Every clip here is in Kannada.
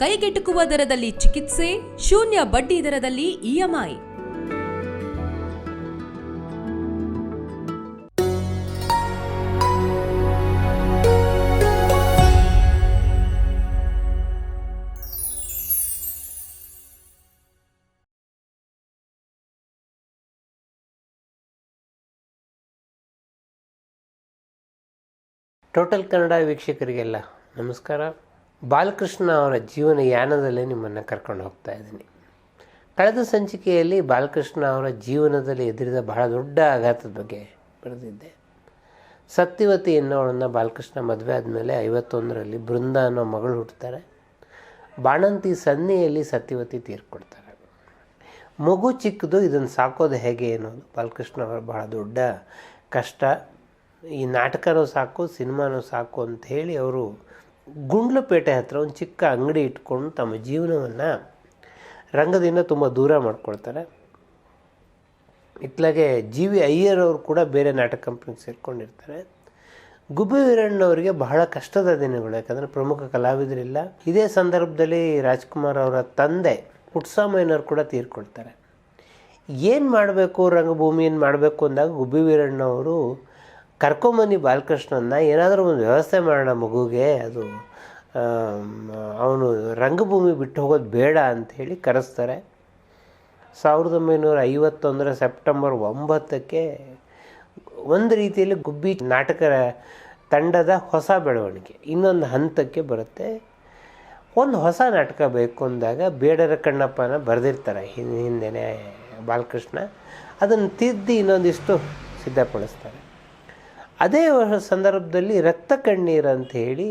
ಕೈಗೆಟುಕುವ ದರದಲ್ಲಿ ಚಿಕಿತ್ಸೆ ಶೂನ್ಯ ಬಡ್ಡಿ ದರದಲ್ಲಿ ಇಎಂಐ ಟೋಟಲ್ ಕನ್ನಡ ವೀಕ್ಷಕರಿಗೆಲ್ಲ ನಮಸ್ಕಾರ. ಬಾಲಕೃಷ್ಣ ಅವರ ಜೀವನ ಯಾನದಲ್ಲೇ ನಿಮ್ಮನ್ನು ಕರ್ಕೊಂಡು ಹೋಗ್ತಾ ಇದ್ದೀನಿ. ಕಳೆದ ಸಂಚಿಕೆಯಲ್ಲಿ ಬಾಲಕೃಷ್ಣ ಅವರ ಜೀವನದಲ್ಲಿ ಎದುರಿದ ಬಹಳ ದೊಡ್ಡ ಆಘಾತದ ಬಗ್ಗೆ ಬರೆದಿದ್ದೆ. ಸತ್ಯವತಿ ಎನ್ನುವಳನ್ನು ಬಾಲಕೃಷ್ಣ ಮದುವೆ ಆದಮೇಲೆ ಐವತ್ತೊಂದರಲ್ಲಿ ಬೃಂದ ಅನ್ನೋ ಮಗಳು ಹುಟ್ಟುತ್ತಾರೆ ಬಾಣಂತಿ ಸನ್ನೆಯಲ್ಲಿ ಸತ್ಯವತಿ ತೀರ್ಕೊಡ್ತಾರೆ ಮಗು ಚಿಕ್ಕದು, ಇದನ್ನು ಸಾಕೋದು ಹೇಗೆ ಅನ್ನೋದು ಬಾಲಕೃಷ್ಣ ಅವರ ಬಹಳ ದೊಡ್ಡ ಕಷ್ಟ. ಈ ನಾಟಕನೂ ಸಾಕು, ಸಿನಿಮಾನೂ ಸಾಕು ಅಂತ ಹೇಳಿ ಅವರು ಗುಂಡ್ಲುಪೇಟೆ ಹತ್ರ ಒಂದು ಚಿಕ್ಕ ಅಂಗಡಿ ಇಟ್ಕೊಂಡು ತಮ್ಮ ಜೀವನವನ್ನು ರಂಗದಿಂದ ತುಂಬ ದೂರ ಮಾಡ್ಕೊಳ್ತಾರೆ. ಇತ್ಲಾಗೆ ಜಿ ವಿ ಅಯ್ಯರ್ ಅವರು ಕೂಡ ಬೇರೆ ನಾಟಕ ಕಂಪ್ನಿಗೆ ಸೇರ್ಕೊಂಡಿರ್ತಾರೆ. ಗುಬ್ಬಿ ವೀರಣ್ಣವರಿಗೆ ಬಹಳ ಕಷ್ಟದ ದಿನಗಳು, ಯಾಕಂದರೆ ಪ್ರಮುಖ ಕಲಾವಿದರಿಲ್ಲ. ಇದೇ ಸಂದರ್ಭದಲ್ಲಿ ರಾಜ್ಕುಮಾರ್ ಅವರ ತಂದೆ ಪುಟ್ಸಾಮಯ್ಯನವ್ರು ಕೂಡ ತೀರ್ಕೊಳ್ತಾರೆ. ಏನು ಮಾಡಬೇಕು ರಂಗಭೂಮಿಯನ್ನು ಮಾಡಬೇಕು ಅಂದಾಗ ಗುಬ್ಬಿ ವೀರಣ್ಣವರು ಕರ್ಕೊಂಬನ್ನಿ ಬಾಲಕೃಷ್ಣನ್ನ, ಏನಾದರೂ ಒಂದು ವ್ಯವಸ್ಥೆ ಮಾಡೋಣ ಮಗುಗೆ, ಅದು ಅವನು ರಂಗಭೂಮಿ ಬಿಟ್ಟು ಹೋಗೋದು ಬೇಡ ಅಂಥೇಳಿ ಕರೆಸ್ತಾರೆ. ಸಾವಿರದ ಒಂಬೈನೂರ ಐವತ್ತೊಂದರ ಸೆಪ್ಟೆಂಬರ್ ಒಂಬತ್ತಕ್ಕೆ ಒಂದು ರೀತಿಯಲ್ಲಿ ಗುಬ್ಬಿ ನಾಟಕ ತಂಡದ ಹೊಸ ಬೆಳವಣಿಗೆ, ಇನ್ನೊಂದು ಹಂತಕ್ಕೆ ಬರುತ್ತೆ. ಒಂದು ಹೊಸ ನಾಟಕ ಬೇಕು ಅಂದಾಗ ಬೇಡರ ಕಣ್ಣಪ್ಪನ ಬರೆದಿರ್ತಾರೆ ಹಿಂದೆ ಬಾಲಕೃಷ್ಣ. ಅದನ್ನು ತಿದ್ದಿ ಇನ್ನೊಂದಿಷ್ಟು ಸಿದ್ಧಪಡಿಸ್ತಾರೆ. ಅದೇ ಸಂದರ್ಭದಲ್ಲಿ ರಕ್ತ ಕಣ್ಣೀರು ಅಂತ ಹೇಳಿ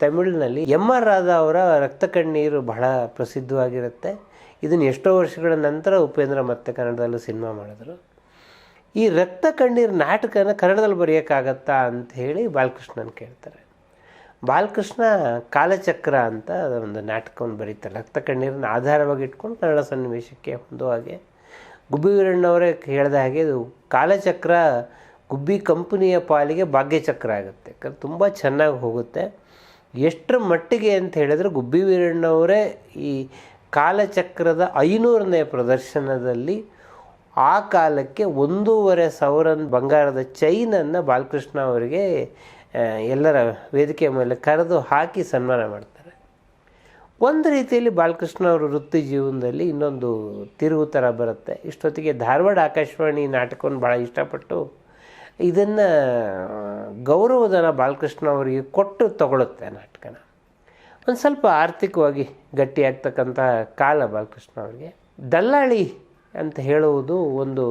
ತಮಿಳಿನಲ್ಲಿ ಎಂ ಆರ್ ರಾಧಾ ಅವರ ರಕ್ತ ಕಣ್ಣೀರು ಬಹಳ ಪ್ರಸಿದ್ಧವಾಗಿರುತ್ತೆ. ಇದನ್ನು ಎಷ್ಟೋ ವರ್ಷಗಳ ನಂತರ ಉಪೇಂದ್ರ ಮತ್ತೆ ಕನ್ನಡದಲ್ಲೂ ಸಿನಿಮಾ ಮಾಡಿದ್ರು. ಈ ರಕ್ತ ಕಣ್ಣೀರು ನಾಟಕನ ಕನ್ನಡದಲ್ಲಿ ಬರೆಯೋಕ್ಕಾಗತ್ತಾ ಅಂತ ಹೇಳಿ ಬಾಲಕೃಷ್ಣನ ಕೇಳ್ತಾರೆ. ಬಾಲಕೃಷ್ಣ ಕಾಲಚಕ್ರ ಅಂತ ಒಂದು ನಾಟಕವನ್ನು ಬರೀತಾರೆ. ರಕ್ತ ಕಣ್ಣೀರನ್ನ ಆಧಾರವಾಗಿ ಇಟ್ಕೊಂಡು ಕನ್ನಡ ಸನ್ನಿವೇಶಕ್ಕೆ ಹೊಂದುವಾಗೆ ಹಾಗೆ. ಗುಬ್ಬಿ ವೀರಣ್ಣವರೇ ಹೇಳಿದ ಹಾಗೆ ಇದು ಕಾಲಚಕ್ರ ಗುಬ್ಬಿ ಕಂಪನಿಯ ಪಾಲಿಗೆ ಭಾಗ್ಯಚಕ್ರ ಆಗುತ್ತೆ. ಯಾಕಂದ್ರೆ ತುಂಬ ಚೆನ್ನಾಗಿ ಹೋಗುತ್ತೆ. ಎಷ್ಟರ ಮಟ್ಟಿಗೆ ಅಂತ ಹೇಳಿದ್ರೆ ಗುಬ್ಬಿ ವೀರಣ್ಣವರೇ ಈ ಕಾಲಚಕ್ರದ ಐನೂರನೇ ಪ್ರದರ್ಶನದಲ್ಲಿ ಆ ಕಾಲಕ್ಕೆ ಒಂದೂವರೆ ಸಾವಿರ ಬಂಗಾರದ ಚೈನನ್ನು ಬಾಲಕೃಷ್ಣ ಅವರಿಗೆ ಎಲ್ಲರ ವೇದಿಕೆ ಮೇಲೆ ಕರೆದು ಹಾಕಿ ಸನ್ಮಾನ ಮಾಡ್ತಾರೆ. ಒಂದು ರೀತಿಯಲ್ಲಿ ಬಾಲಕೃಷ್ಣ ಅವರ ವೃತ್ತಿ ಜೀವನದಲ್ಲಿ ಇನ್ನೊಂದು ತಿರುವು ಥರ ಬರುತ್ತೆ. ಇಷ್ಟೊತ್ತಿಗೆ ಧಾರವಾಡ ಆಕಾಶವಾಣಿ ನಾಟಕವನ್ನು ಭಾಳ ಇಷ್ಟಪಟ್ಟು ಇದನ್ನು ಗೌರವಧನ ಬಾಲಕೃಷ್ಣ ಅವರಿಗೆ ಕೊಟ್ಟು ತಗೊಳುತ್ತೆ ನಾಟಕನ. ಒಂದು ಸ್ವಲ್ಪ ಆರ್ಥಿಕವಾಗಿ ಗಟ್ಟಿಯಾಗ್ತಕ್ಕಂಥ ಕಾಲ ಬಾಲಕೃಷ್ಣ ಅವರಿಗೆ. ದಲ್ಲಾಳಿ ಅಂತ ಹೇಳುವುದು ಒಂದು,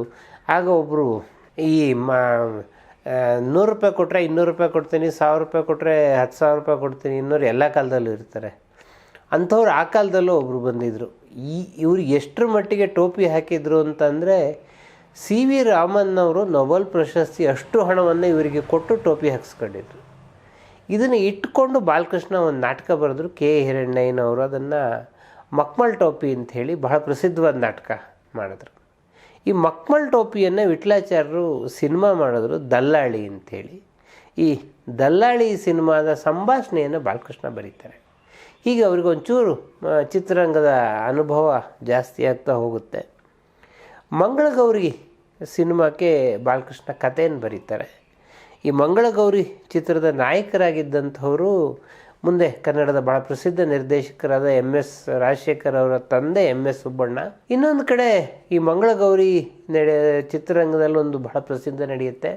ಆಗ ಒಬ್ಬರು ಈ ಮಾ ನೂರು ರೂಪಾಯಿ ಕೊಟ್ಟರೆ ಇನ್ನೂರು ರೂಪಾಯಿ ಕೊಡ್ತೀನಿ, ಸಾವಿರ ರೂಪಾಯಿ ಕೊಟ್ಟರೆ ಹತ್ತು ಸಾವಿರ ರೂಪಾಯಿ ಕೊಡ್ತೀನಿ ಇನ್ನೂರು ಎಲ್ಲ ಕಾಲದಲ್ಲೂ ಇರ್ತಾರೆ. ಅಂಥವ್ರು ಆ ಕಾಲದಲ್ಲೂ ಒಬ್ಬರು ಬಂದಿದ್ದರು ಈ ಇವ್ರು ಎಷ್ಟರ ಮಟ್ಟಿಗೆ ಟೋಪಿ ಹಾಕಿದ್ರು ಅಂತಂದರೆ ಸಿ ವಿ ರಾಮನ್ ಅವರು ನೊಬೆಲ್ ಪ್ರಶಸ್ತಿ ಅಷ್ಟು ಹಣವನ್ನು ಇವರಿಗೆ ಕೊಟ್ಟು ಟೋಪಿ ಹಾಕ್ಸ್ಕೊಂಡಿದ್ರು. ಇದನ್ನು ಇಟ್ಕೊಂಡು ಬಾಲಕೃಷ್ಣ ಒಂದು ನಾಟಕ ಬರೆದ್ರು. ಕೆ ಹಿರಣ್ಣಯ್ಯನವರು ಅದನ್ನು ಮಕ್ಮಲ್ ಟೋಪಿ ಅಂತ ಹೇಳಿ ಬಹಳ ಪ್ರಸಿದ್ಧವಾದ ನಾಟಕ ಮಾಡಿದ್ರು. ಈ ಮಕ್ಮಲ್ ಟೋಪಿಯನ್ನು ವಿಟ್ಲಾಚಾರ್ಯರು ಸಿನಿಮಾ ಮಾಡಿದ್ರು, ದಲ್ಲಾಳಿ ಅಂಥೇಳಿ ಈ ದಲ್ಲಾಳಿ ಸಿನಿಮಾದ ಸಂಭಾಷಣೆಯನ್ನು ಬಾಲಕೃಷ್ಣ ಬರೀತಾರೆ. ಹೀಗೆ ಅವ್ರಿಗೊಂಚೂರು ಚಿತ್ರರಂಗದ ಅನುಭವ ಜಾಸ್ತಿ ಆಗ್ತಾ ಹೋಗುತ್ತೆ. ಮಂಗಳಗೌರಿ ಸಿನಿಮಾಕ್ಕೆ ಬಾಲಕೃಷ್ಣ ಕಥೆಯನ್ನು ಬರೀತಾರೆ. ಈ ಮಂಗಳಗೌರಿ ಚಿತ್ರದ ನಾಯಕರಾಗಿದ್ದಂಥವರು ಮುಂದೆ ಕನ್ನಡದ ಭಾಳ ಪ್ರಸಿದ್ಧ ನಿರ್ದೇಶಕರಾದ ಎಂ ಎಸ್ ರಾಜಶೇಖರ್ ಅವರ ತಂದೆ ಎಂ ಎಸ್ ಸುಬ್ಬಣ್ಣ. ಇನ್ನೊಂದು ಕಡೆ ಈ ಮಂಗಳಗೌರಿ ನಡೆ ಚಿತ್ರರಂಗದಲ್ಲಿ ಒಂದು ಬಹಳ ಪ್ರಸಿದ್ಧ ನಡೆಯುತ್ತೆ.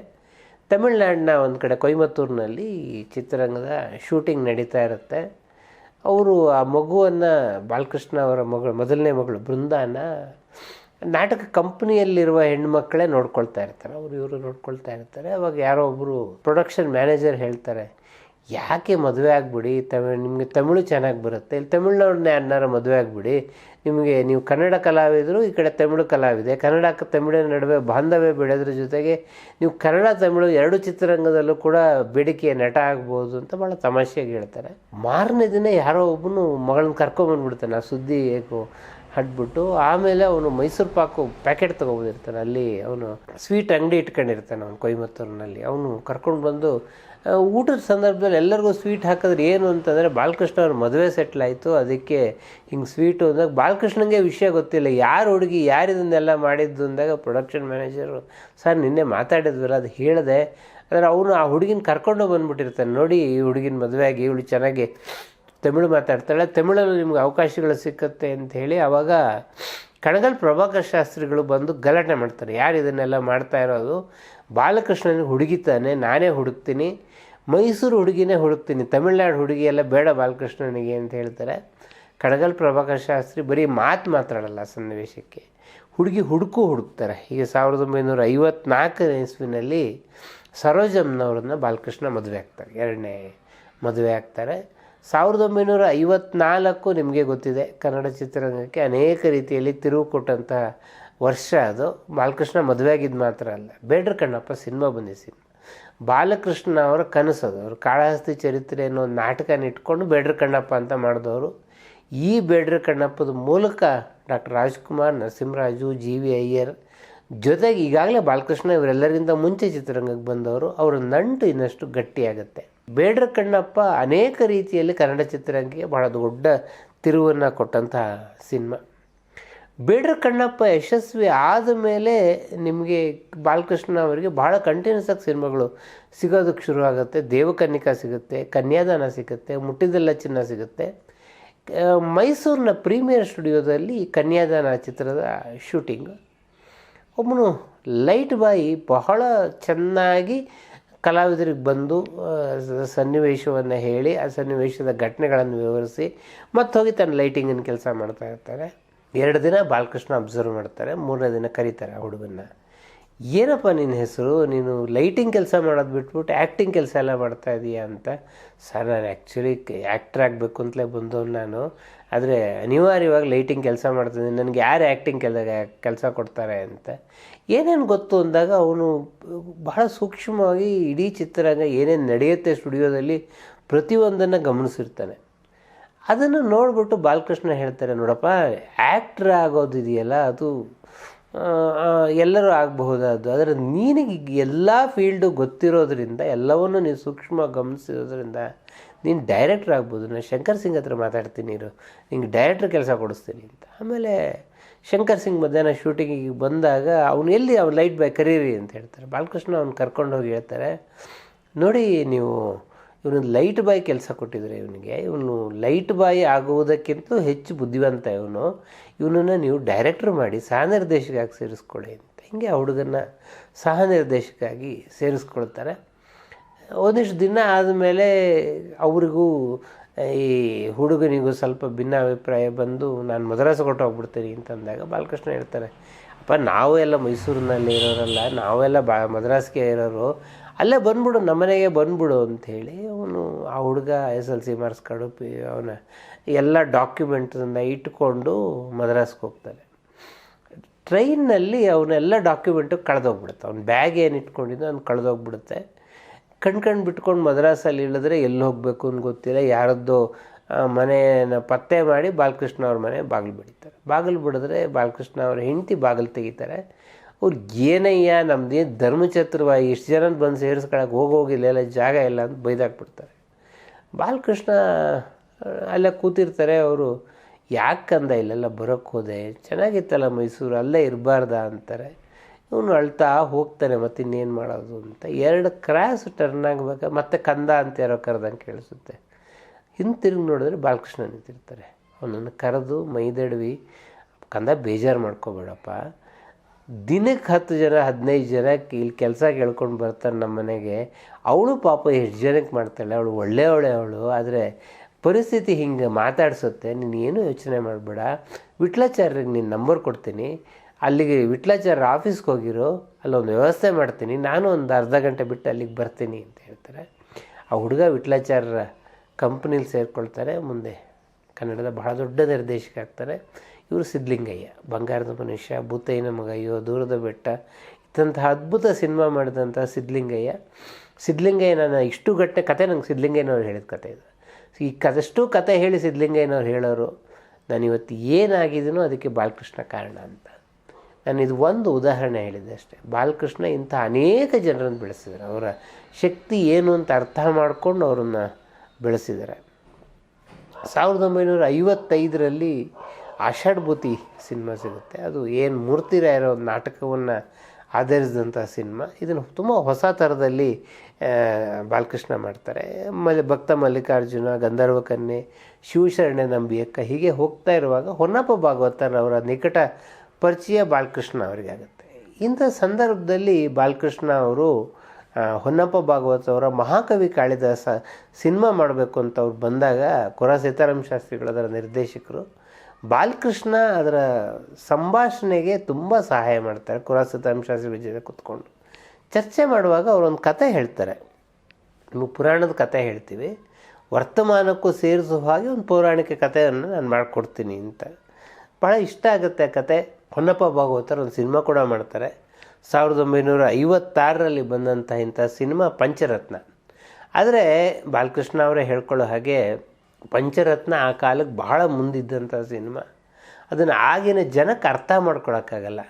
ತಮಿಳ್ನಾಡಿನ ಒಂದು ಕಡೆ ಕೊಯಮತ್ತೂರಿನಲ್ಲಿ ಈ ಚಿತ್ರರಂಗದ ಶೂಟಿಂಗ್ ನಡೀತಾ ಇರುತ್ತೆ. ಅವರು ಆ ಮಗುವನ್ನು ಬಾಲಕೃಷ್ಣ ಅವರ ಮಗಳು, ಮೊದಲನೇ ಮಗಳು ಬೃಂದಾನ ನಾಟಕ ಕಂಪ್ನಿಯಲ್ಲಿರುವ ಹೆಣ್ಮಕ್ಕಳೇ ನೋಡ್ಕೊಳ್ತಾ ಇರ್ತಾರೆ. ಅವರು ಇವರು ನೋಡ್ಕೊಳ್ತಾ ಇರ್ತಾರೆ. ಅವಾಗ ಯಾರೋ ಒಬ್ಬರು ಪ್ರೊಡಕ್ಷನ್ ಮ್ಯಾನೇಜರ್ ಹೇಳ್ತಾರೆ, ಯಾಕೆ ಮದುವೆ ಆಗಿಬಿಡಿ? ತಮಿಳ್, ನಿಮಗೆ ತಮಿಳು ಚೆನ್ನಾಗಿ ಬರುತ್ತೆ. ಇಲ್ಲಿ ತಮಿಳ್ನವ್ರನ್ನ ಅನ್ನಾರ ಮದುವೆ ಆಗಿಬಿಡಿ. ನಿಮಗೆ ನೀವು ಕನ್ನಡ ಕಲಾವಿದರು, ಈ ಕಡೆ ತಮಿಳು ಕಲಾವಿದೆ. ಕನ್ನಡ ತಮಿಳಿನ ನಡುವೆ ಬಾಂಧವ್ಯ ಬೆಳೆದ್ರ ಜೊತೆಗೆ ನೀವು ಕನ್ನಡ, ತಮಿಳು ಎರಡು ಚಿತ್ರರಂಗದಲ್ಲೂ ಕೂಡ ಬೇಡಿಕೆಯ ನಟ ಆಗ್ಬೋದು ಅಂತ ಭಾಳ ತಮಾಷೆಯಾಗಿ ಹೇಳ್ತಾರೆ. ಮಾರನೇ ದಿನ ಯಾರೋ ಒಬ್ಬನು ಮಗಳನ್ನ ಕರ್ಕೊಂಬಂದ್ಬಿಡ್ತಾನೆ ಆ ಸುದ್ದಿ ಏಕೋ ಹಟ್ಬಿಟ್ಟು ಆಮೇಲೆ ಅವನು ಮೈಸೂರು ಪಾಕು ಪ್ಯಾಕೆಟ್ ತೊಗೊಬಂದಿರ್ತಾನೆ. ಅಲ್ಲಿ ಅವನು ಸ್ವೀಟ್ ಅಂಗಡಿ ಇಟ್ಕೊಂಡಿರ್ತಾನೆ ಅವನು ಕೊಯಮತ್ತೂರಿನಲ್ಲಿ. ಅವನು ಕರ್ಕೊಂಡು ಬಂದು ಊಟದ ಸಂದರ್ಭದಲ್ಲಿ ಎಲ್ಲರಿಗೂ ಸ್ವೀಟ್ ಹಾಕಿದ್ರೆ ಏನು ಅಂತಂದರೆ ಬಾಲಕೃಷ್ಣ ಅವ್ರ ಮದುವೆ ಸೆಟ್ಲ್ ಆಯಿತು. ಅದಕ್ಕೆ ಹಿಂಗೆ ಸ್ವೀಟು ಅಂದಾಗ ಬಾಲಕೃಷ್ಣಂಗೆ ವಿಷಯ ಗೊತ್ತಿಲ್ಲ. ಯಾರು ಹುಡುಗಿ, ಯಾರು ಇದನ್ನೆಲ್ಲ ಮಾಡಿದ್ದು ಅಂದಾಗ ಪ್ರೊಡಕ್ಷನ್ ಮ್ಯಾನೇಜರು ಸರ್ ನಿನ್ನೆ ಮಾತಾಡಿದ್ವಲ್ಲ, ಅದು ಹೇಳಿದೆ. ಅಂದರೆ ಅವನು ಆ ಹುಡುಗಿನ ಕರ್ಕೊಂಡು ಬಂದ್ಬಿಟ್ಟಿರ್ತಾನೆ. ನೋಡಿ ಈ ಹುಡುಗಿನ ಮದುವೆ ಆಗಿ ಇವಳು ಚೆನ್ನಾಗಿ ತಮಿಳು ಮಾತಾಡ್ತಾಳೆ. ತಮಿಳಲ್ಲಿ ನಿಮ್ಗೆ ಅವಕಾಶಗಳು ಸಿಕ್ಕತ್ತೆ ಅಂತ ಹೇಳಿ ಆವಾಗ ಕಣಗಲ್ ಪ್ರಭಾಕರ್ ಶಾಸ್ತ್ರಿಗಳು ಬಂದು ಗಲಾಟೆ ಮಾಡ್ತಾರೆ. ಯಾರು ಇದನ್ನೆಲ್ಲ ಮಾಡ್ತಾ ಇರೋದು? ಬಾಲಕೃಷ್ಣನಿಗೆ ಹುಡುಗಿತಾನೆ, ನಾನೇ ಹುಡುಕ್ತೀನಿ. ಮೈಸೂರು ಹುಡುಗಿನೇ ಹುಡುಕ್ತೀನಿ. ತಮಿಳ್ನಾಡು ಹುಡುಗಿ ಎಲ್ಲ ಬೇಡ ಬಾಲಕೃಷ್ಣನಿಗೆ ಅಂತ ಹೇಳ್ತಾರೆ. ಕಣಗಲ್ ಪ್ರಭಾಕರ್ ಶಾಸ್ತ್ರಿ ಬರೀ ಮಾತು ಮಾತಾಡಲ್ಲ ಸನ್ನಿವೇಶಕ್ಕೆ. ಹುಡುಗಿ ಹುಡುಕು ಹುಡುಕ್ತಾರೆ. ಈಗ ಸಾವಿರದ ಒಂಬೈನೂರ ಐವತ್ನಾಲ್ಕನೇ ಇಸ್ವಿನಲ್ಲಿ ಸರೋಜಮ್ನವ್ರನ್ನ ಬಾಲಕೃಷ್ಣ ಮದುವೆ ಆಗ್ತಾರೆ. ಎರಡನೇ ಮದುವೆ ಆಗ್ತಾರೆ. ಸಾವಿರದ ಒಂಬೈನೂರ ಐವತ್ನಾಲ್ಕು ನಿಮಗೆ ಗೊತ್ತಿದೆ ಕನ್ನಡ ಚಿತ್ರರಂಗಕ್ಕೆ ಅನೇಕ ರೀತಿಯಲ್ಲಿ ತಿರುವು ಕೊಟ್ಟಂಥ ವರ್ಷ ಅದು. ಬಾಲಕೃಷ್ಣ ಮದುವೆ ಆಗಿದ್ದು ಮಾತ್ರ ಅಲ್ಲ, ಬೇಡ್ರ ಕಣ್ಣಪ್ಪ, ಸಿನಿಮಾ ಬಂದಿದೆ ಸಿನಿಮಾ. ಬಾಲಕೃಷ್ಣ ಅವರ ಕನಸು ಅದು. ಅವರು ಕಾಳಹಸ್ತಿ ಚರಿತ್ರೆ ಅನ್ನೋ ಒಂದು ನಾಟಕನ ಇಟ್ಕೊಂಡು ಬೇಡ್ರ ಕಣ್ಣಪ್ಪ ಅಂತ ಮಾಡಿದವರು. ಈ ಬೇಡ್ರ ಕಣ್ಣಪ್ಪದ ಮೂಲಕ doctor Rajkumar, Narasimharaju, G V Iyer ಜೊತೆಗೆ ಈಗಾಗಲೇ ಬಾಲಕೃಷ್ಣ ಇವರೆಲ್ಲರಿಗಿಂತ ಮುಂಚೆ ಚಿತ್ರರಂಗಕ್ಕೆ ಬಂದವರು. ಅವರ ನಂಟು ಇನ್ನಷ್ಟು ಗಟ್ಟಿಯಾಗುತ್ತೆ. ಬೇಡ್ರ ಕಣ್ಣಪ್ಪ ಅನೇಕ ರೀತಿಯಲ್ಲಿ ಕನ್ನಡ ಚಿತ್ರರಂಗಕ್ಕೆ ಬಹಳ ದೊಡ್ಡ ತಿರುವನ್ನು ಕೊಟ್ಟಂತಹ ಸಿನಿಮಾ. ಬೇಡ್ರ ಕಣ್ಣಪ್ಪ ಯಶಸ್ವಿ ಆದ ಮೇಲೆ ನಿಮಗೆ ಬಾಲಕೃಷ್ಣ ಅವರಿಗೆ ಭಾಳ ಕಂಟಿನ್ಯೂಸ್ ಆಗಿ ಸಿನಿಮಾಗಳು ಸಿಗೋದಕ್ಕೆ ಶುರುವಾಗುತ್ತೆ. ದೇವಕನ್ನಿಕಾ ಸಿಗುತ್ತೆ, ಕನ್ಯಾದಾನ ಸಿಗುತ್ತೆ, ಮುಟ್ಟಿದೆಲ್ಲ ಚಿನ್ನ ಸಿಗುತ್ತೆ. ಮೈಸೂರಿನ ಪ್ರೀಮಿಯರ್ ಸ್ಟುಡಿಯೋದಲ್ಲಿ ಕನ್ಯಾದಾನ ಚಿತ್ರದ ಶೂಟಿಂಗ್. ಒಬ್ಬನು ಲೈಟ್ ಬಾಯಿ ಬಹಳ ಚೆನ್ನಾಗಿ ಕಲಾವಿದರಿಗೆ ಬಂದು ಸನ್ನಿವೇಶವನ್ನು ಹೇಳಿ, ಆ ಸನ್ನಿವೇಶದ ಘಟನೆಗಳನ್ನು ವಿವರಿಸಿ ಮತ್ತೆ ಹೋಗಿ ತನ್ನ ಲೈಟಿಂಗಿನ ಕೆಲಸ ಮಾಡ್ತಾ ಇರ್ತಾರೆ. ಎರಡು ದಿನ ಬಾಲಕೃಷ್ಣ ಅಬ್ಸರ್ವ್ ಮಾಡ್ತಾರೆ, ಮೂರನೇ ದಿನ ಕರೀತಾರೆ ಆ ಹುಡುಗನ್ನ. ಏನಪ್ಪ ನಿನ್ನ ಹೆಸರು? ನೀನು ಲೈಟಿಂಗ್ ಕೆಲಸ ಮಾಡೋದು ಬಿಟ್ಬಿಟ್ಟು ಆ್ಯಕ್ಟಿಂಗ್ ಕೆಲಸ ಎಲ್ಲ ಮಾಡ್ತಾ ಇದೀಯಾ ಅಂತ? ಸರ್, ನಾನು ಆ್ಯಕ್ಚುಲಿ ಆ್ಯಕ್ಟ್ರ್ ಆಗಬೇಕು ಅಂತಲೇ ಬಂದವನು ನಾನು. ಆದರೆ ಅನಿವಾರ್ಯವಾಗಿ ಲೈಟಿಂಗ್ ಕೆಲಸ ಮಾಡ್ತಿದ್ದೀನಿ ನನಗೆ ಯಾರು ಆ್ಯಕ್ಟಿಂಗ್ ಕೆಲ ಕೆಲಸ ಕೊಡ್ತಾರೆ ಅಂತ? ಏನೇನು ಗೊತ್ತು ಅಂದಾಗ ಅವನು ಬಹಳ ಸೂಕ್ಷ್ಮವಾಗಿ ಇಡೀ ಚಿತ್ರರಂಗ ಏನೇನು ನಡೆಯುತ್ತೆ ಸ್ಟುಡಿಯೋದಲ್ಲಿ ಪ್ರತಿಯೊಂದನ್ನು ಗಮನಿಸಿರ್ತಾನೆ. ಅದನ್ನು ನೋಡಿಬಿಟ್ಟು ಬಾಲಕೃಷ್ಣ ಹೇಳ್ತಾರೆ, ನೋಡಪ್ಪ ಆ್ಯಕ್ಟ್ರ್ ಆಗೋದಿದೆಯಲ್ಲ, ಅದು ಎಲ್ಲರೂ ಆಗಬಹುದಾದ್ದು. ಆದರೆ ನಿನಗೆ ಎಲ್ಲ ಫೀಲ್ಡು ಗೊತ್ತಿರೋದ್ರಿಂದ, ಎಲ್ಲವನ್ನು ನೀನು ಸೂಕ್ಷ್ಮ ಗಮನಿಸಿರೋದ್ರಿಂದ ನೀನು ಡೈರೆಕ್ಟ್ರ್ ಆಗ್ಬೋದು. ನಾನು ಶಂಕರ್ ಸಿಂಗ್ ಹತ್ರ ಮಾತಾಡ್ತೀನಿ ಇರು. ನಿಂಗೆ ಡೈರೆಕ್ಟ್ರ್ ಕೆಲಸ ಕೊಡಿಸ್ತೀನಿ ಅಂತ. ಆಮೇಲೆ ಶಂಕರ್ ಸಿಂಗ್ ಮಧ್ಯಾಹ್ನ ಶೂಟಿಂಗಿಗೆ ಬಂದಾಗ ಅವನು ಎಲ್ಲಿ ಅವ್ನು ಲೈಟ್ ಬಾಯ್ ಕರೀರಿ ಅಂತ ಹೇಳ್ತಾರೆ. ಬಾಲಕೃಷ್ಣ ಅವ್ನು ಕರ್ಕೊಂಡು ಹೋಗಿ ಹೇಳ್ತಾರೆ, ನೋಡಿ ನೀವು ಇವನು ಲೈಟ್ ಬಾಯ್ ಕೆಲಸ ಕೊಟ್ಟಿದ್ರೆ ಇವನಿಗೆ, ಇವನು ಲೈಟ್ ಬಾಯ್ ಆಗುವುದಕ್ಕಿಂತ ಹೆಚ್ಚು ಬುದ್ಧಿವಂತ ಇವನು. ಇವನನ್ನು ನೀವು ಡೈರೆಕ್ಟ್ರ್ ಮಾಡಿ ಸಹ ನಿರ್ದೇಶಕಾಗಿ ಸೇರಿಸ್ಕೊಳ್ಳಿ ಅಂತ ಹಿಂಗೆ ಆ ಹುಡುಗನ ಸಹ ನಿರ್ದೇಶಕಾಗಿ ಸೇರಿಸ್ಕೊಳ್ತಾರೆ. ಒಂದಿಷ್ಟು ದಿನ ಆದಮೇಲೆ ಅವ್ರಿಗೂ ಈ ಹುಡುಗನಿಗೂ ಸ್ವಲ್ಪ ಭಿನ್ನಾಭಿಪ್ರಾಯ ಬಂದು ನಾನು ಮದ್ರಾಸ್ ಕೊಟ್ಟು ಹೋಗ್ಬಿಡ್ತೀನಿ ಅಂತಂದಾಗ ಬಾಲಕೃಷ್ಣ ಹೇಳ್ತಾರೆ, ಅಪ್ಪ ನಾವೆಲ್ಲ ಮೈಸೂರಿನಲ್ಲಿ ಇರೋರಲ್ಲ, ನಾವೆಲ್ಲ ಬಾ ಮದ್ರಾಸ್ಗೆ ಇರೋರು, ಅಲ್ಲೇ ಬಂದ್ಬಿಡು ನಮ್ಮನೆಗೆ ಬಂದ್ಬಿಡು ಅಂಥೇಳಿ ಅವನು ಆ ಹುಡುಗ S L C marks P ಅವನ ಎಲ್ಲ ಡಾಕ್ಯುಮೆಂಟ್ಸನ್ನು ಇಟ್ಕೊಂಡು ಮದ್ರಾಸ್ಗೆ ಹೋಗ್ತಾನೆ. ಟ್ರೈನಲ್ಲಿ ಅವನ್ನೆಲ್ಲ ಡಾಕ್ಯುಮೆಂಟು ಕಳೆದೋಗ್ಬಿಡುತ್ತೆ. ಅವ್ನ ಬ್ಯಾಗ್ ಏನು ಇಟ್ಕೊಂಡಿದ್ದು ಅವ್ನು ಕಳೆದೋಗ್ಬಿಡುತ್ತೆ. ಕಣ್ ಕಣ್ ಬಿಟ್ಕೊಂಡು ಮದ್ರಾಸಲ್ಲಿ ಇಳಿದ್ರೆ ಎಲ್ಲಿ ಹೋಗಬೇಕು ಅಂತ ಗೊತ್ತಿಲ್ಲ. ಯಾರದ್ದು ಮನೆಯನ್ನ ಪತ್ತೆ ಮಾಡಿ ಬಾಲಕೃಷ್ಣ ಅವ್ರ ಮನೆ ಬಾಗಿಲು ಬಿಡಿತಾರೆ. ಬಾಗಿಲು ಬಿಡಿದ್ರೆ ಬಾಲಕೃಷ್ಣ ಅವರ ಹೆಂಡತಿ ಬಾಗಿಲು ತೆಗಿತಾರೆ. ಅವ್ರಿಗೆ ಏನಯ್ಯ ಏನು ಧರ್ಮಚತ್ರವಾಗಿ ಎಷ್ಟು ಜನ ಬಂದು ಸೇರಿಸ್ಕೊಳಕ್ಕೆ ಹೋಗೋಗಿಲ್ಲ ಎಲ್ಲ ಜಾಗ ಇಲ್ಲ ಅಂತ ಬೈದಾಕ್ಬಿಡ್ತಾರೆ. ಬಾಲಕೃಷ್ಣ ಅಲ್ಲೇ ಕೂತಿರ್ತಾರೆ ಅವರು. ಯಾಕಂದ ಇಲ್ಲೆಲ್ಲ ಬರೋಕ್ಕೆ ಹೋದೆ? ಚೆನ್ನಾಗಿತ್ತಲ್ಲ ಮೈಸೂರು, ಅಲ್ಲೇ ಇರಬಾರ್ದ ಅಂತಾರೆ. ಇವನು ಅಳ್ತಾ ಹೋಗ್ತಾನೆ ಮತ್ತೆ ಇನ್ನೇನು ಮಾಡೋದು ಅಂತ. ಎರಡು ಕ್ರಾಸ್ ಟರ್ನ್ ಆಗಬೇಕು, ಮತ್ತೆ ಕಂದ ಅಂತ ಯಾರೋ ಕರೆದಂಗೆ ಕೇಳಿಸುತ್ತೆ. ಹಿಂತಿರುಗಿ ನೋಡಿದ್ರೆ ಬಾಲಕೃಷ್ಣ ನಿಂತಿರ್ತಾರೆ ಅವನನ್ನು ಕರೆದು ಮೈದಡ್ವಿ, ಕಂದ ಬೇಜಾರು ಮಾಡ್ಕೋಬೇಡಪ್ಪ. ದಿನಕ್ಕೆ ಹತ್ತು ಜನ, ಹದಿನೈದು ಜನ ಇಲ್ಲಿ ಕೆಲಸ ಕೇಳ್ಕೊಂಡು ಬರ್ತಾರೆ ನಮ್ಮ ಮನೆಗೆ. ಅವಳು ಪಾಪ ಎಷ್ಟು ಜನಕ್ಕೆ ಮಾಡ್ತಾಳೆ? ಅವಳು ಒಳ್ಳೆಯವಳೆ ಅವಳು. ಆದರೆ ಪರಿಸ್ಥಿತಿ ಹಿಂಗೆ ಮಾತಾಡಿಸುತ್ತೆ, ನೀನು ಏನೂ ಯೋಚನೆ ಮಾಡಬೇಡ. ವಿಟ್ಲಾಚಾರ್ಯರಿಗೆ ನೀನು ನಂಬರ್ ಕೊಡ್ತೀನಿ. ಅಲ್ಲಿಗೆ ವಿಟ್ಲಾಚಾರ್ಯ ಆಫೀಸ್ಗೆ ಹೋಗಿರೋ, ಅಲ್ಲೊಂದು ವ್ಯವಸ್ಥೆ ಮಾಡ್ತೀನಿ. ನಾನು ಒಂದು ಅರ್ಧ ಗಂಟೆ ಬಿಟ್ಟು ಅಲ್ಲಿಗೆ ಬರ್ತೀನಿ ಅಂತ ಹೇಳ್ತಾರೆ. ಆ ಹುಡುಗ ವಿಟ್ಲಾಚಾರ್ಯರ ಕಂಪ್ನಿಲಿ ಸೇರಿಕೊಳ್ತಾರೆ. ಮುಂದೆ ಕನ್ನಡದ ಬಹಳ ದೊಡ್ಡ ನಿರ್ದೇಶಕ ಆಗ್ತಾರೆ. ಇವರು ಸಿದ್ಧಲಿಂಗಯ್ಯ, ಬಂಗಾರದ ಮನುಷ್ಯ ಭೂತೈನ ಮಗ ದೂರದ ಬೆಟ್ಟ ಇಂತಹ ಅದ್ಭುತ ಸಿನಿಮಾ ಮಾಡಿದಂಥ ಸಿದ್ಧಲಿಂಗಯ್ಯ. ಸಿದ್ಧಲಿಂಗಯ್ಯನ ಇಷ್ಟು ಗಟ್ಟೆ ಕತೆ ನಂಗೆ ಸಿದ್ಧಲಿಂಗಯ್ಯನವ್ರು ಹೇಳಿದ ಕತೆ ಇದು. ಈ ಕದಷ್ಟು ಕತೆ ಹೇಳಿ ಸಿದ್ಧಲಿಂಗಯ್ಯನವ್ರು ಹೇಳೋರು ನಾನು ಇವತ್ತು ಏನಾಗಿದ್ದೀನೋ ಅದಕ್ಕೆ ಬಾಲಕೃಷ್ಣ ಕಾರಣ ಅಂತ. ನಾನು ಇದು ಒಂದು ಉದಾಹರಣೆ ಹೇಳಿದೆ ಅಷ್ಟೇ. ಬಾಲಕೃಷ್ಣ ಇಂಥ ಅನೇಕ ಜನರನ್ನು ಬೆಳೆಸಿದ್ದಾರೆ. ಅವರ ಶಕ್ತಿ ಏನು ಅಂತ ಅರ್ಥ ಮಾಡಿಕೊಂಡು ಅವರನ್ನು ಬೆಳೆಸಿದ್ದಾರೆ. ಸಾವಿರದ ಒಂಬೈನೂರ ಐವತ್ತೈದರಲ್ಲಿ ಆಷಾಢಭೂತಿ ಸಿನಿಮಾ ಸಿಗುತ್ತೆ. ಅದು ಏನು ಮೂರ್ತಿರಾಯರ ಒಂದು ನಾಟಕವನ್ನು ಆಧರಿಸಿದಂಥ ಸಿನಿಮಾ. ಇದನ್ನು ತುಂಬ ಹೊಸ ಥರದಲ್ಲಿ ಬಾಲಕೃಷ್ಣ ಮಾಡ್ತಾರೆ. ಮಲ್ಲಿ, ಭಕ್ತ ಮಲ್ಲಿಕಾರ್ಜುನ, ಗಂಧರ್ವ ಕನ್ಯೆ, ಶಿವಶರಣೆ ನಂಬಿಯಕ್ಕ ಹೀಗೆ ಹೋಗ್ತಾ ಇರುವಾಗ ಹೊನ್ನಪ್ಪ ಭಾಗವತರವರ ನಿಕಟ ಪರಿಚಯ ಬಾಲಕೃಷ್ಣ ಅವರಿಗಾಗುತ್ತೆ ಇಂಥ ಸಂದರ್ಭದಲ್ಲಿ ಬಾಲಕೃಷ್ಣ ಅವರು ಹೊನ್ನಪ್ಪ ಭಾಗವತ್ ಅವರ ಮಹಾಕವಿ ಕಾಳಿದಾಸ ಸಿನಿಮಾ ಮಾಡಬೇಕು ಅಂತ ಅವ್ರು ಬಂದಾಗ ಕೊರ ಸೀತಾರಾಮ ಶಾಸ್ತ್ರಿಗಳು ಅದರ ನಿರ್ದೇಶಕರು ಬಾಲಕೃಷ್ಣ ಅದರ ಸಂಭಾಷಣೆಗೆ ತುಂಬ ಸಹಾಯ ಮಾಡ್ತಾರೆ ಕೊರ ವಿಜಯದ ಕೂತ್ಕೊಂಡು. ಚರ್ಚೆ ಮಾಡುವಾಗ ಅವರೊಂದು ಕತೆ ಹೇಳ್ತಾರೆ. ನಿಮಗೆ ಪುರಾಣದ ಕತೆ ಹೇಳ್ತೀವಿ. ವರ್ತಮಾನಕ್ಕೂ ಸೇರಿಸುವ ಹಾಗೆ ಒಂದು ಪೌರಾಣಿಕ ಕಥೆಯನ್ನು ನಾನು ಮಾಡಿಕೊಡ್ತೀನಿ ಅಂತ. ಭಾಳ ಇಷ್ಟ ಆಗುತ್ತೆ ಆ ಕತೆ. ಹೊನ್ನಪ್ಪ ಭಾಗವತರು ಒಂದು ಸಿನಿಮಾ ಕೂಡ ಮಾಡ್ತಾರೆ. ಸಾವಿರದ ಒಂಬೈನೂರ ಐವತ್ತಾರರಲ್ಲಿ ಬಂದಂಥ ಇಂಥ ಸಿನಿಮಾ ಪಂಚರತ್ನ. ಆದರೆ ಬಾಲಕೃಷ್ಣ ಅವರೇ ಹೇಳ್ಕೊಳ್ಳೋ ಹಾಗೆ ಪಂಚರತ್ನ ಆ ಕಾಲಕ್ಕೆ ಬಹಳ ಮುಂದಿದ್ದಂಥ ಸಿನಿಮಾ. ಅದನ್ನು ಆಗಿನ ಜನಕ್ಕೆ ಅರ್ಥ ಮಾಡ್ಕೊಳಕ್ಕಾಗಲ್ಲ.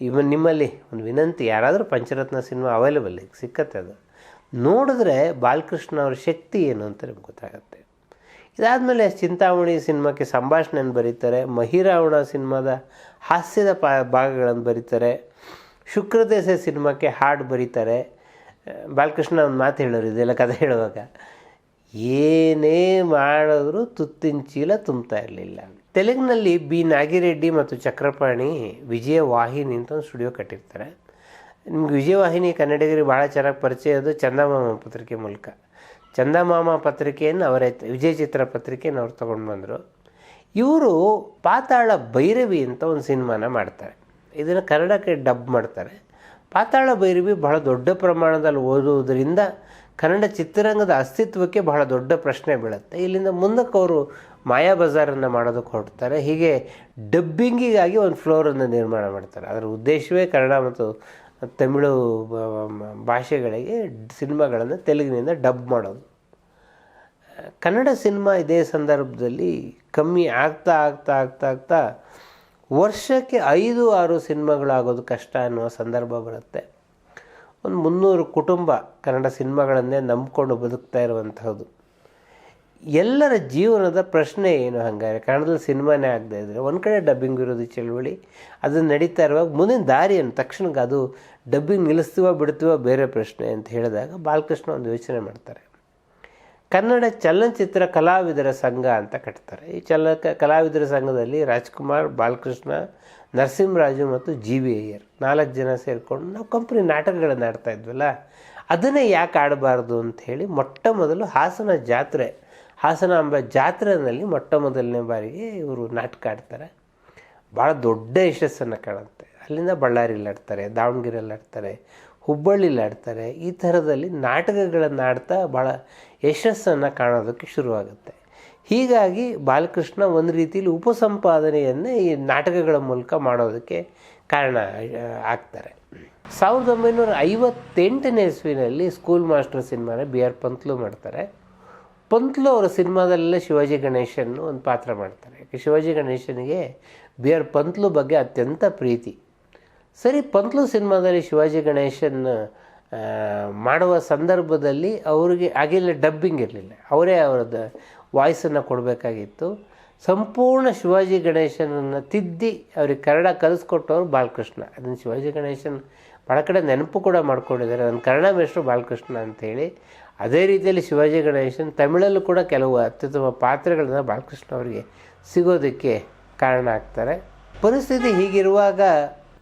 ಇವನ್ ನಿಮ್ಮಲ್ಲಿ ಒಂದು ವಿನಂತಿ, ಯಾರಾದರೂ ಪಂಚರತ್ನ ಸಿನಿಮಾ ಅವೈಲೇಬಲ್ ಈಗ ಸಿಕ್ಕತ್ತೆ ಅದು. ನೋಡಿದ್ರೆ ಬಾಲಕೃಷ್ಣ ಅವ್ರ ಶಕ್ತಿ ಏನು ಅಂತ ನಿಮ್ಗೆ ಗೊತ್ತಾಗುತ್ತೆ. ಇದಾದಮೇಲೆ ಚಿಂತಾಮಣಿ ಸಿನಿಮಾಕ್ಕೆ ಸಂಭಾಷಣೆಯನ್ನು ಬರೀತಾರೆ, ಮಹಿರಾವಣ ಸಿನಿಮಾದ ಹಾಸ್ಯದ ಪಾ, ಭಾಗಗಳನ್ನು ಬರೀತಾರೆ, ಶುಕ್ರದೇಶ ಸಿನಿಮಾಕ್ಕೆ ಹಾಡು ಬರೀತಾರೆ. ಬಾಲಕೃಷ್ಣ ಒಂದು ಮಾತು ಹೇಳೋರು ಇದೆಲ್ಲ ಕಥೆ ಹೇಳುವಾಗ. ಏನೇ ಮಾಡಿದ್ರು ತುತ್ತಿನ ಚೀಲ ತುಂಬ್ತಾ ಇರಲಿಲ್ಲ. ತೆಲುಗಿನಲ್ಲಿ ಬಿ. ನಾಗಿರೆಡ್ಡಿ ಮತ್ತು ಚಕ್ರಪಾಣಿ ವಿಜಯವಾಹಿನಿ ಅಂತ ಒಂದು ಸ್ಟುಡಿಯೋ ಕಟ್ಟಿರ್ತಾರೆ. ನಿಮ್ಗೆ ವಿಜಯವಾಹಿನಿ ಕನ್ನಡಿಗರಿಗೆ ಭಾಳ ಚೆನ್ನಾಗಿ ಪರಿಚಯ ಅದು ಚಂದಮಾಮ ಪತ್ರಿಕೆ ಮೂಲಕ. ಚಂದಮಾಮ ಪತ್ರಿಕೆಯನ್ನು ಅವರೇ ವಿಜಯ ಚಿತ್ರ ಪತ್ರಿಕೆಯನ್ನು ಅವ್ರು ತೊಗೊಂಡು ಬಂದರು. ಇವರು ಪಾತಾಳ ಭೈರವಿ ಅಂತ ಒಂದು ಸಿನಿಮಾನ ಮಾಡ್ತಾರೆ. ಇದನ್ನು ಕನ್ನಡಕ್ಕೆ ಡಬ್ ಮಾಡ್ತಾರೆ. ಪಾತಾಳ ಭೈರವಿ ಬಹಳ ದೊಡ್ಡ ಪ್ರಮಾಣದಲ್ಲಿ ಓದುವುದರಿಂದ ಕನ್ನಡ ಚಿತ್ರರಂಗದ ಅಸ್ತಿತ್ವಕ್ಕೆ ಬಹಳ ದೊಡ್ಡ ಪ್ರಶ್ನೆ ಬೀಳುತ್ತೆ. ಇಲ್ಲಿಂದ ಮುಂದಕ್ಕೆ ಅವರು ಮಾಯಾ ಬಜಾರನ್ನು ಮಾಡೋದಕ್ಕೆ ಹೊರಡ್ತಾರೆ. ಹೀಗೆ ಡಬ್ಬಿಂಗಿಗಾಗಿ ಒಂದು ಫ್ಲೋರನ್ನು ನಿರ್ಮಾಣ ಮಾಡ್ತಾರೆ. ಅದರ ಉದ್ದೇಶವೇ ಕನ್ನಡ ಮತ್ತು ತಮಿಳು ಭಾಷೆಗಳಿಗೆ ಸಿನಿಮಾಗಳನ್ನು ತೆಲುಗಿನಿಂದ ಡಬ್ ಮಾಡೋದು. ಕನ್ನಡ ಸಿನಿಮಾ ಇದೇ ಸಂದರ್ಭದಲ್ಲಿ ಕಮ್ಮಿ ಆಗ್ತಾ ಆಗ್ತಾ ಆಗ್ತಾ ಆಗ್ತಾ ವರ್ಷಕ್ಕೆ ಐದು, ಆರು ಸಿನಿಮಾಗಳಾಗೋದು ಕಷ್ಟ ಅನ್ನುವ ಸಂದರ್ಭ ಬರುತ್ತೆ. ಒಂದು ಮುನ್ನೂರು ಕುಟುಂಬ ಕನ್ನಡ ಸಿನಿಮಾಗಳನ್ನೇ ನಂಬ್ಕೊಂಡು ಬದುಕ್ತಾ ಇರುವಂಥದ್ದು ಎಲ್ಲರ ಜೀವನದ ಪ್ರಶ್ನೆ ಏನು ಹಂಗಾರೆ? ಕನ್ನಡದಲ್ಲಿ ಸಿನಿಮಾನೇ ಆಗದೆ ಇದ್ದರೆ ಒಂದು ಕಡೆ ಡಬ್ಬಿಂಗ್ ವಿರೋಧಿ ಚಳುವಳಿ ಅದನ್ನು ನಡೀತಾ ಇರುವಾಗ ಮುಂದಿನ ದಾರಿಯನ್ನು, ತಕ್ಷಣಕ್ಕೆ ಅದು ಡಬ್ಬಿಂಗ್ ನಿಲ್ಲಿಸ್ತೀವೋ, ಬಿಡ್ತೀವೋ ಬೇರೆ ಪ್ರಶ್ನೆ ಅಂತ ಹೇಳಿದಾಗ ಬಾಲಕೃಷ್ಣ ಒಂದು ಯೋಚನೆ ಮಾಡ್ತಾರೆ. ಕನ್ನಡ ಚಲನಚಿತ್ರ ಕಲಾವಿದರ ಸಂಘ ಅಂತ ಕಟ್ತಾರೆ. ಈ ಚಲ ಕಲಾವಿದರ ಸಂಘದಲ್ಲಿ ರಾಜ್ಕುಮಾರ್, ಬಾಲಕೃಷ್ಣ, ನರಸಿಂಹರಾಜು ಮತ್ತು ಜಿ ವಿ ಅಯ್ಯರ್ ನಾಲ್ಕು ಜನ ಸೇರಿಕೊಂಡು ನಾವು ಕಂಪ್ನಿ ನಾಟಕಗಳನ್ನು ಆಡ್ತಾ ಇದ್ವಲ್ಲ, ಅದನ್ನೇ ಯಾಕೆ ಆಡಬಾರ್ದು ಅಂತ ಹೇಳಿ ಮೊಟ್ಟ ಮೊದಲು ಹಾಸನ ಜಾತ್ರೆ, ಹಾಸನ ಎಂಬ ಜಾತ್ರೆಯಲ್ಲಿ ಮೊಟ್ಟ ಮೊದಲನೇ ಬಾರಿಗೆ ಇವರು ನಾಟಕ ಆಡ್ತಾರೆ. ಭಾಳ ದೊಡ್ಡ ಯಶಸ್ಸನ್ನು ಕಾಣುತ್ತೆ. ಅಲ್ಲಿಂದ ಬಳ್ಳಾರಿಯಲ್ಲಿ ಆಡ್ತಾರೆ, ದಾವಣಗೆರೆಯಲ್ಲಿ ಆಡ್ತಾರೆ, ಹುಬ್ಬಳ್ಳಿಲಿ ಆಡ್ತಾರೆ. ಈ ಥರದಲ್ಲಿ ನಾಟಕಗಳನ್ನು ಆಡ್ತಾ ಭಾಳ ಯಶಸ್ಸನ್ನು ಕಾಣೋದಕ್ಕೆ ಶುರುವಾಗುತ್ತೆ. ಹೀಗಾಗಿ ಬಾಲಕೃಷ್ಣ ಒಂದು ರೀತಿಯಲ್ಲಿ ಉಪಸಂಪಾದನೆಯನ್ನೇ ಈ ನಾಟಕಗಳ ಮೂಲಕ ಮಾಡೋದಕ್ಕೆ ಕಾರಣ ಆಗ್ತಾರೆ. ಸಾವಿರದ ಒಂಬೈನೂರ ಐವತ್ತೆಂಟನೇ ಇಸ್ವಿನಲ್ಲಿ ಸ್ಕೂಲ್ ಮಾಸ್ಟರ್ ಸಿನಿಮಾನ ಬಿ ಆರ್ ಪಂತ್ಲು ಮಾಡ್ತಾರೆ. ಪಂತ್ಲು ಅವರ ಸಿನಿಮಾದಲ್ಲೆಲ್ಲ ಶಿವಾಜಿ ಗಣೇಶನ್ ಒಂದು ಪಾತ್ರ ಮಾಡ್ತಾರೆ. ಶಿವಾಜಿ ಗಣೇಶನಿಗೆ ಬಿ ಆರ್ ಪಂತ್ಲು ಬಗ್ಗೆ ಅತ್ಯಂತ ಪ್ರೀತಿ. ಸರಿ, ಪಂತ್ಲು ಸಿನಿಮಾದಲ್ಲಿ ಶಿವಾಜಿ ಗಣೇಶನ್ ಮಾಡುವ ಸಂದರ್ಭದಲ್ಲಿ ಅವರಿಗೆ ಆಗಿಲ್ಲ ಡಬ್ಬಿಂಗ್ ಇರಲಿಲ್ಲ. ಅವರೇ ಅವರದ್ದು ವಾಯ್ಸನ್ನು ಕೊಡಬೇಕಾಗಿತ್ತು. ಸಂಪೂರ್ಣ ಶಿವಾಜಿ ಗಣೇಶನನ್ನು ತಿದ್ದಿ ಅವ್ರಿಗೆ ಕನ್ನಡ ಕಲಿಸ್ಕೊಟ್ಟವ್ರು ಬಾಲಕೃಷ್ಣ. ಅದನ್ನು ಶಿವಾಜಿ ಗಣೇಶನ್ ಭಾಳ ಕಡೆ ನೆನಪು ಕೂಡ ಮಾಡ್ಕೊಂಡಿದ್ದಾರೆ. ಅದನ್ನು ಕನ್ನಡ ಮೇಷ್ಟ್ರು ಬಾಲಕೃಷ್ಣ ಅಂಥೇಳಿ ಅದೇ ರೀತಿಯಲ್ಲಿ ಶಿವಾಜಿ ಗಣೇಶನ್ ತಮಿಳಲ್ಲೂ ಕೂಡ ಕೆಲವು ಅತ್ಯುತ್ತಮ ಪಾತ್ರಗಳನ್ನ ಬಾಲಕೃಷ್ಣ ಅವರಿಗೆ ಸಿಗೋದಕ್ಕೆ ಕಾರಣ ಆಗ್ತಾರೆ. ಪರಿಸ್ಥಿತಿ ಹೀಗಿರುವಾಗ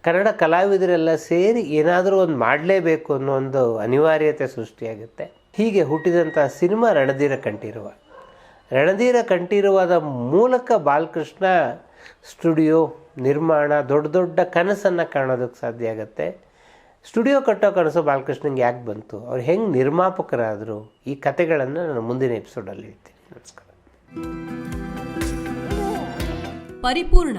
ಕನ್ನಡ ಕಲಾವಿದರೆಲ್ಲ ಸೇರಿ ಏನಾದರೂ ಒಂದು ಮಾಡಲೇಬೇಕು ಅನ್ನೋ ಒಂದು ಅನಿವಾರ್ಯತೆ ಸೃಷ್ಟಿಯಾಗುತ್ತೆ. ಹೀಗೆ ಹುಟ್ಟಿದಂಥ ಸಿನಿಮಾ ರಣಧೀರ ಕಂಠೀರವ. ರಣಧೀರ ಕಂಠೀರವದ ಮೂಲಕ ಬಾಲಕೃಷ್ಣ ಸ್ಟುಡಿಯೋ ನಿರ್ಮಾಣ, ದೊಡ್ಡ ದೊಡ್ಡ ಕನಸನ್ನು ಕಾಣೋದಕ್ಕೆ ಸಾಧ್ಯ ಆಗುತ್ತೆ. ಸ್ಟುಡಿಯೋ ಕಟ್ಟೋ ಕನಸು ಬಾಲಕೃಷ್ಣಂಗೆ ಯಾಕೆ ಬಂತು? ಅವ್ರು ಹೆಂಗೆ ನಿರ್ಮಾಪಕರಾದರು? ಈ ಕತೆಗಳನ್ನು ನಾನು ಮುಂದಿನ ಎಪಿಸೋಡಲ್ಲಿ ಹೇಳ್ತೀನಿ. ನಮಸ್ಕಾರ. ಪರಿಪೂರ್ಣ.